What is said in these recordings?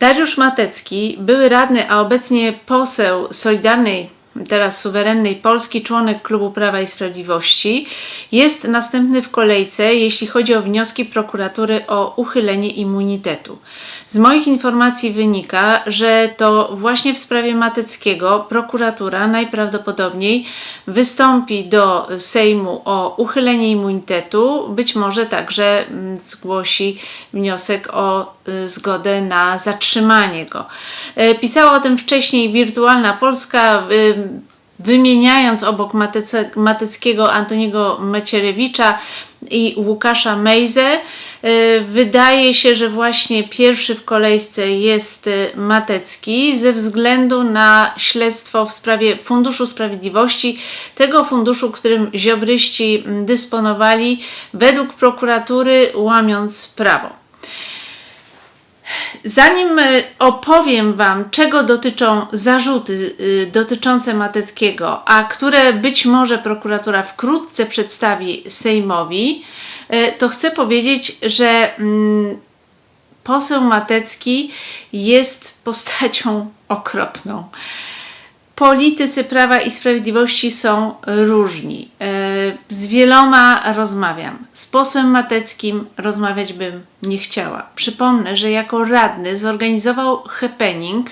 Dariusz Matecki, były radny, a obecnie poseł Solidarnej, teraz suwerennej Polski, członek Klubu Prawa i Sprawiedliwości, jest następny w kolejce, jeśli chodzi o wnioski prokuratury o uchylenie immunitetu. Z moich informacji wynika, że to właśnie w sprawie Mateckiego prokuratura najprawdopodobniej wystąpi do Sejmu o uchylenie immunitetu, być może także mm, zgłosi wniosek o y, zgodę na zatrzymanie go. E, Pisała o tym wcześniej Wirtualna Polska, y, wymieniając obok Matece, Mateckiego Antoniego Macierewicza i Łukasza Mejzę. Y, Wydaje się, że właśnie pierwszy w kolejce jest y, Matecki ze względu na śledztwo w sprawie Funduszu Sprawiedliwości, tego funduszu, którym ziobryści mm, dysponowali według prokuratury łamiąc prawo. Zanim e, opowiem Wam, czego dotyczą zarzuty y, dotyczące Mateckiego, a które być może prokuratura wkrótce przedstawi Sejmowi, e, to chcę powiedzieć, że mm, poseł Matecki jest postacią okropną. Politycy Prawa i Sprawiedliwości są różni. E, Z wieloma rozmawiam. Z posłem Mateckim rozmawiać bym nie chciała. Przypomnę, że jako radny zorganizował happening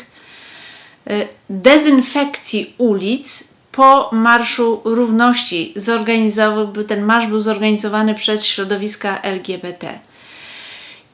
e, dezynfekcji ulic po Marszu Równości. Zorganizował, ten marsz był zorganizowany przez środowiska LGBT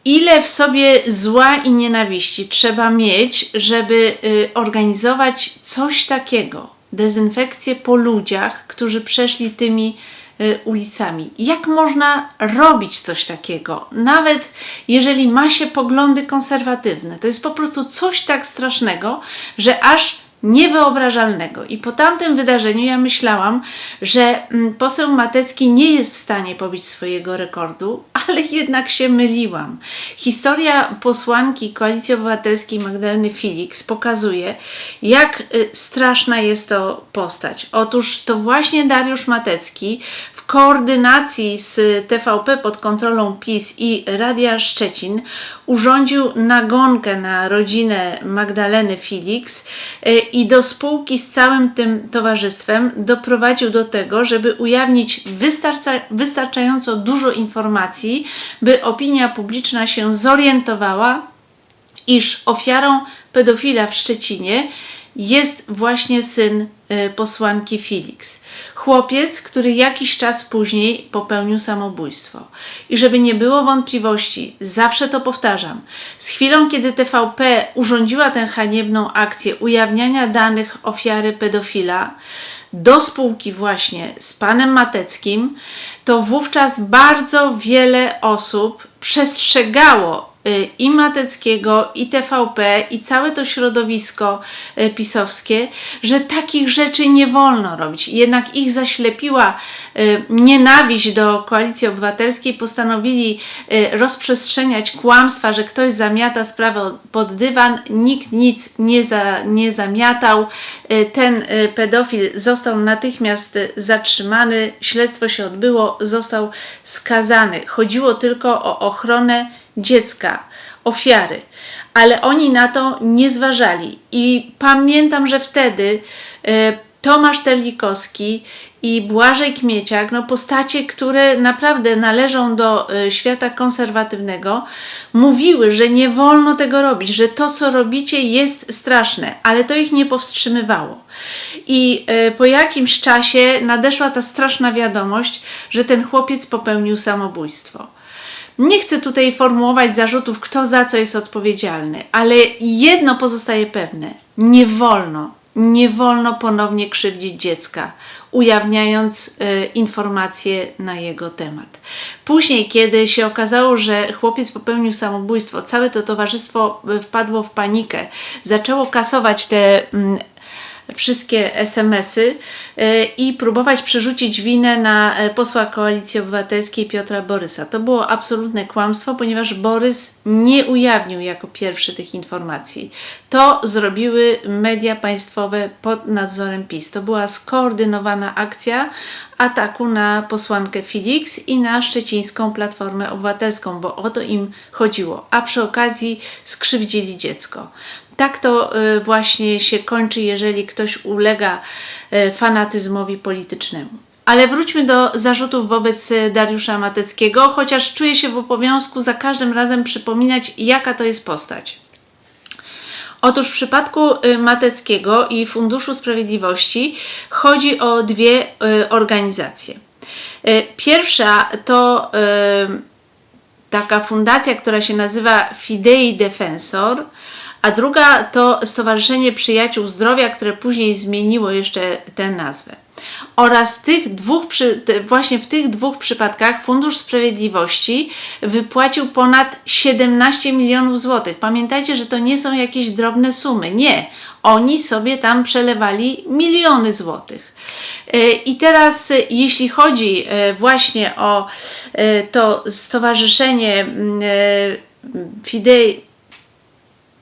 ile w sobie zła i nienawiści trzeba mieć, żeby y, organizować coś takiego, dezynfekcję po ludziach, którzy przeszli tymi y, ulicami. Jak można robić coś takiego, nawet jeżeli ma się poglądy konserwatywne? To jest po prostu coś tak strasznego, że aż niewyobrażalnego. I po tamtym wydarzeniu ja myślałam, że mm, poseł Matecki nie jest w stanie pobić swojego rekordu, ale jednak się myliłam. Historia posłanki Koalicji Obywatelskiej Magdaleny Felix pokazuje, jak y, straszna jest to postać. Otóż to właśnie Dariusz Matecki koordynacji z TVP pod kontrolą PiS i Radia Szczecin urządził nagonkę na rodzinę Magdaleny Felix y, i do spółki z całym tym towarzystwem doprowadził do tego, żeby ujawnić wystarcza, wystarczająco dużo informacji, by opinia publiczna się zorientowała, iż ofiarą pedofila w Szczecinie jest właśnie syn y, posłanki Felix. Chłopiec, który jakiś czas później popełnił samobójstwo. I żeby nie było wątpliwości, zawsze to powtarzam, z chwilą, kiedy TVP urządziła tę haniebną akcję ujawniania danych ofiary pedofila, do spółki właśnie z panem Mateckim, to wówczas bardzo wiele osób przestrzegało i Mateckiego, i TVP, i całe to środowisko y, pisowskie, że takich rzeczy nie wolno robić. Jednak ich zaślepiła y, nienawiść do koalicji obywatelskiej, postanowili rozprzestrzeniać kłamstwa, że ktoś zamiata sprawę pod dywan. Nikt nic nie, za, nie zamiatał. Ten pedofil został natychmiast zatrzymany, śledztwo się odbyło, został skazany. Chodziło tylko o ochronę dziecka, ofiary, ale oni na to nie zważali. I pamiętam, że wtedy e, Tomasz Terlikowski i Błażej Kmieciak, no postacie, które naprawdę należą do e, świata konserwatywnego, mówiły, że nie wolno tego robić, że to, co robicie, jest straszne, ale to ich nie powstrzymywało. I e, po jakimś czasie nadeszła ta straszna wiadomość, że ten chłopiec popełnił samobójstwo. Nie chcę tutaj formułować zarzutów, kto za co jest odpowiedzialny, ale jedno pozostaje pewne: nie wolno, nie wolno ponownie krzywdzić dziecka, ujawniając y, informacje na jego temat. Później, kiedy się okazało, że chłopiec popełnił samobójstwo, całe to towarzystwo wpadło w panikę, zaczęło kasować te mm, wszystkie SMS-y e, i próbować przerzucić winę na e, posła Koalicji Obywatelskiej Piotra Borysa. To było absolutne kłamstwo, ponieważ Borys nie ujawnił jako pierwszy tych informacji. To zrobiły media państwowe pod nadzorem PiS. To była skoordynowana akcja, ataku na posłankę Felix i na szczecińską Platformę Obywatelską, bo o to im chodziło, a przy okazji skrzywdzili dziecko. Tak to y, właśnie się kończy, jeżeli ktoś ulega y, fanatyzmowi politycznemu. Ale wróćmy do zarzutów wobec y, Dariusza Mateckiego, chociaż czuję się w obowiązku za każdym razem przypominać, jaka to jest postać. Otóż w przypadku y, Mateckiego i Funduszu Sprawiedliwości chodzi o dwie y, organizacje. Y, Pierwsza to taka fundacja, która się nazywa Fidei Defensor, a druga to Stowarzyszenie Przyjaciół Zdrowia, które później zmieniło jeszcze tę nazwę. Oraz w tych dwóch, właśnie w tych dwóch przypadkach Fundusz Sprawiedliwości wypłacił ponad 17 milionów złotych. Pamiętajcie, że to nie są jakieś drobne sumy. Nie. Oni sobie tam przelewali miliony złotych. E, I teraz, e, jeśli chodzi e, właśnie o to stowarzyszenie mm, Fidei,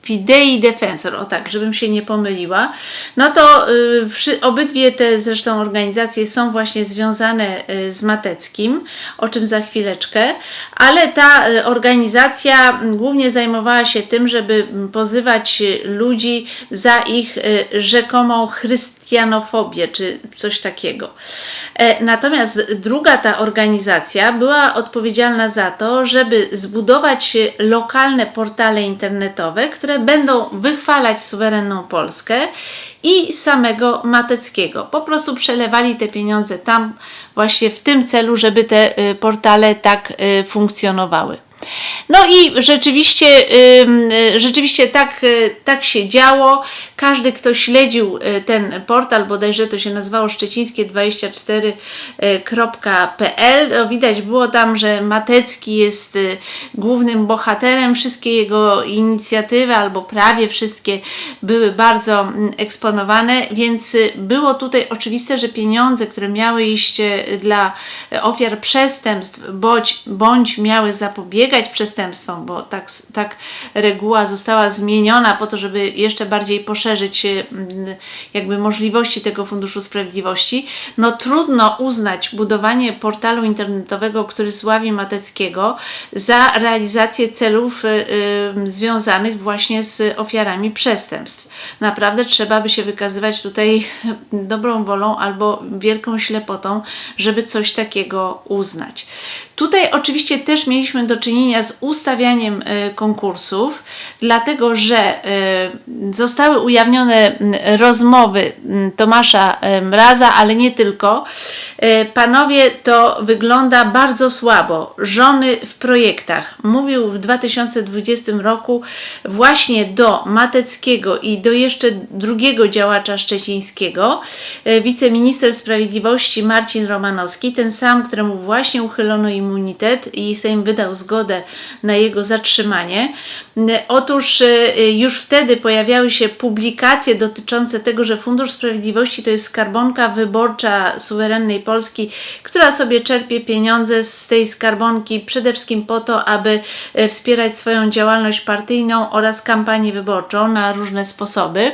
Fidei Defensor, o tak, żebym się nie pomyliła, no to y, obydwie te zresztą organizacje są właśnie związane y, z Mateckim, o czym za chwileczkę, ale ta y, organizacja głównie zajmowała się tym, żeby pozywać y, ludzi za ich y, rzekomą chrystianofobię, czy coś takiego. E, Natomiast druga ta organizacja była odpowiedzialna za to, żeby zbudować lokalne portale internetowe, które będą wychwalać suwerenną Polskę i samego Mateckiego. Po prostu przelewali te pieniądze tam właśnie w tym celu, żeby te e, portale tak e, funkcjonowały. No i rzeczywiście, y, rzeczywiście tak, y, tak się działo. Każdy, kto śledził y, ten portal, bodajże to się nazywało szczecińskie24.pl, to widać było tam, że Matecki jest głównym bohaterem. Wszystkie jego inicjatywy, albo prawie wszystkie, były bardzo mm, eksponowane, więc było tutaj oczywiste, że pieniądze, które miały iść dla ofiar przestępstw, bądź, bądź miały zapobiegać przestępstwom, bo tak, tak reguła została zmieniona po to, żeby jeszcze bardziej poszerzyć y, jakby możliwości tego Funduszu Sprawiedliwości, no trudno uznać budowanie portalu internetowego, który sławi Mateckiego, za realizację celów y, y, związanych właśnie z ofiarami przestępstw. Naprawdę trzeba by się wykazywać tutaj dobrą wolą albo wielką ślepotą, żeby coś takiego uznać. Tutaj oczywiście też mieliśmy do czynienia z ustawianiem e, konkursów, dlatego że e, zostały ujawnione rozmowy Tomasza Mraza, ale nie tylko. E, Panowie, to wygląda bardzo słabo. Żony w projektach. Mówił w 2020 roku właśnie do Mateckiego i do jeszcze drugiego działacza szczecińskiego, wiceminister sprawiedliwości Marcin Romanowski, ten sam, któremu właśnie uchylono immunitet i Sejm wydał zgodę na jego zatrzymanie. Otóż e, już wtedy pojawiały się publikacje dotyczące tego, że Fundusz Sprawiedliwości to jest skarbonka wyborcza suwerennej Polski, która sobie czerpie pieniądze z tej skarbonki przede wszystkim po to, aby e, wspierać swoją działalność partyjną oraz kampanię wyborczą na różne sposoby.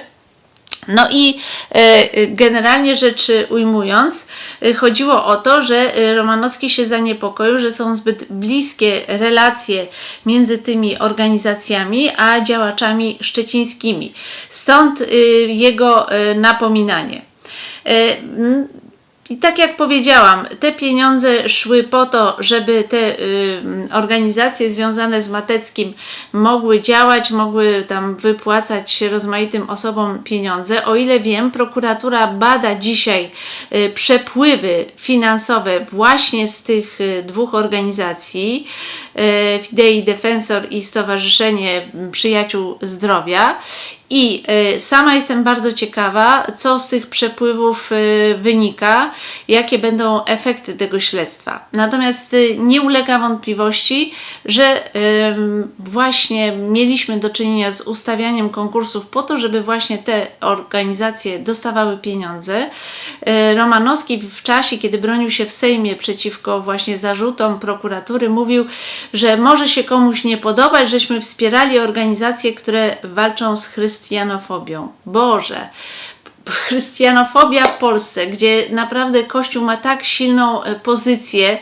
No i e, generalnie rzecz ujmując, e, chodziło o to, że e, Romanowski się zaniepokoił, że są zbyt bliskie relacje między tymi organizacjami a działaczami szczecińskimi. Stąd e, jego e, napominanie. I tak jak powiedziałam, te pieniądze szły po to, żeby te y, organizacje związane z Mateckim mogły działać, mogły tam wypłacać rozmaitym osobom pieniądze. O ile wiem, prokuratura bada dzisiaj y, przepływy finansowe właśnie z tych y, dwóch organizacji, y, Fidei Defensor i Stowarzyszenie Przyjaciół Zdrowia. I y, sama jestem bardzo ciekawa, co z tych przepływów y, wynika, jakie będą efekty tego śledztwa. Natomiast y, nie ulega wątpliwości, że właśnie mieliśmy do czynienia z ustawianiem konkursów po to, żeby właśnie te organizacje dostawały pieniądze. Romanowski w czasie, kiedy bronił się w Sejmie przeciwko właśnie zarzutom prokuratury, mówił, że może się komuś nie podobać, żeśmy wspierali organizacje, które walczą z chrystianofobią. Boże, chrystianofobia w Polsce, gdzie naprawdę Kościół ma tak silną e, pozycję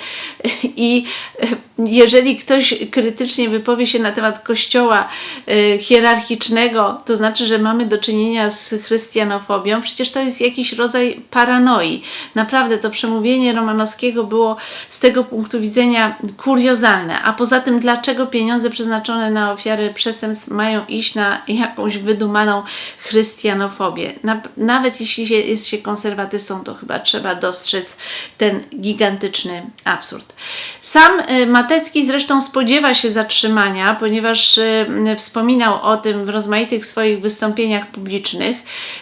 i e, jeżeli ktoś krytycznie wypowie się na temat Kościoła e, hierarchicznego, to znaczy, że mamy do czynienia z chrystianofobią. Przecież to jest jakiś rodzaj paranoi. Naprawdę to przemówienie Romanowskiego było z tego punktu widzenia kuriozalne. A poza tym, dlaczego pieniądze przeznaczone na ofiary przestępstw mają iść na jakąś wydumaną chrystianofobię? Na, nawet jeśli się, jest się konserwatystą, to chyba trzeba dostrzec ten gigantyczny absurd. Sam y, Matecki zresztą spodziewa się zatrzymania, ponieważ y, wspominał o tym w rozmaitych swoich wystąpieniach publicznych.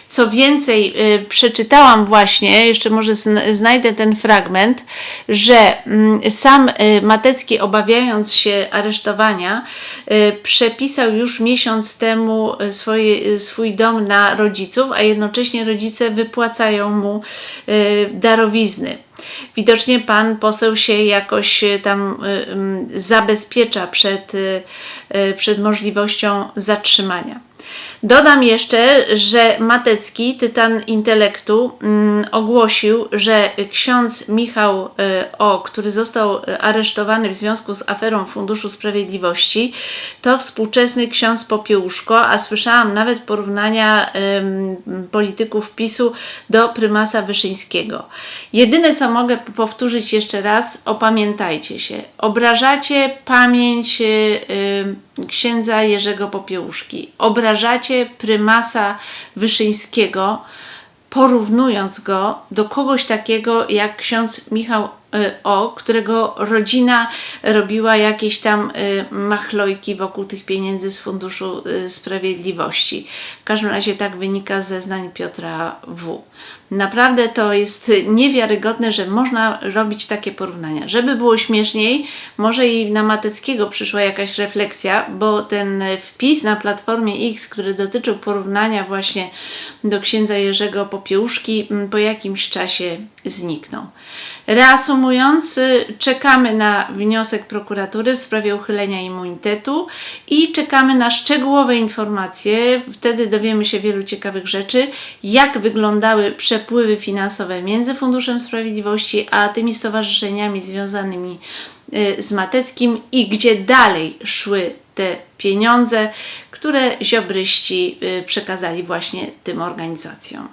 Co więcej, y, przeczytałam właśnie, jeszcze może zn- znajdę ten fragment, że mm, sam Matecki, obawiając się aresztowania, przepisał już miesiąc temu swoje, swój dom na rodziców, a jednocześnie rodzice wypłacają mu y, darowizny. Widocznie pan poseł się jakoś y, tam y, zabezpiecza przed, przed możliwością zatrzymania. Dodam jeszcze, że Matecki, tytan intelektu, mm, ogłosił, że ksiądz Michał y, O., który został y, aresztowany w związku z aferą Funduszu Sprawiedliwości, to współczesny ksiądz Popiełuszko, a słyszałam nawet porównania polityków PiSu do prymasa Wyszyńskiego. Jedyne, co mogę powtórzyć jeszcze raz, opamiętajcie się. Obrażacie pamięć y, księdza Jerzego Popiełuszki. Obrażacie prymasa Wyszyńskiego, porównując go do kogoś takiego jak ksiądz Michał O, którego rodzina robiła jakieś tam y, machlojki wokół tych pieniędzy z Funduszu y, Sprawiedliwości. W każdym razie tak wynika z zeznań Piotra W. Naprawdę to jest niewiarygodne, że można robić takie porównania. Żeby było śmieszniej, może i na Mateckiego przyszła jakaś refleksja, bo ten wpis na Platformie X, który dotyczył porównania właśnie do księdza Jerzego Popiełuszki, m, po jakimś czasie zniknął. Reasumując, y, czekamy na wniosek prokuratury w sprawie uchylenia immunitetu i czekamy na szczegółowe informacje. Wtedy dowiemy się wielu ciekawych rzeczy, jak wyglądały przepływy finansowe między Funduszem Sprawiedliwości a tymi stowarzyszeniami związanymi y, z Mateckim i gdzie dalej szły te pieniądze, które ziobryści y, przekazali właśnie tym organizacjom.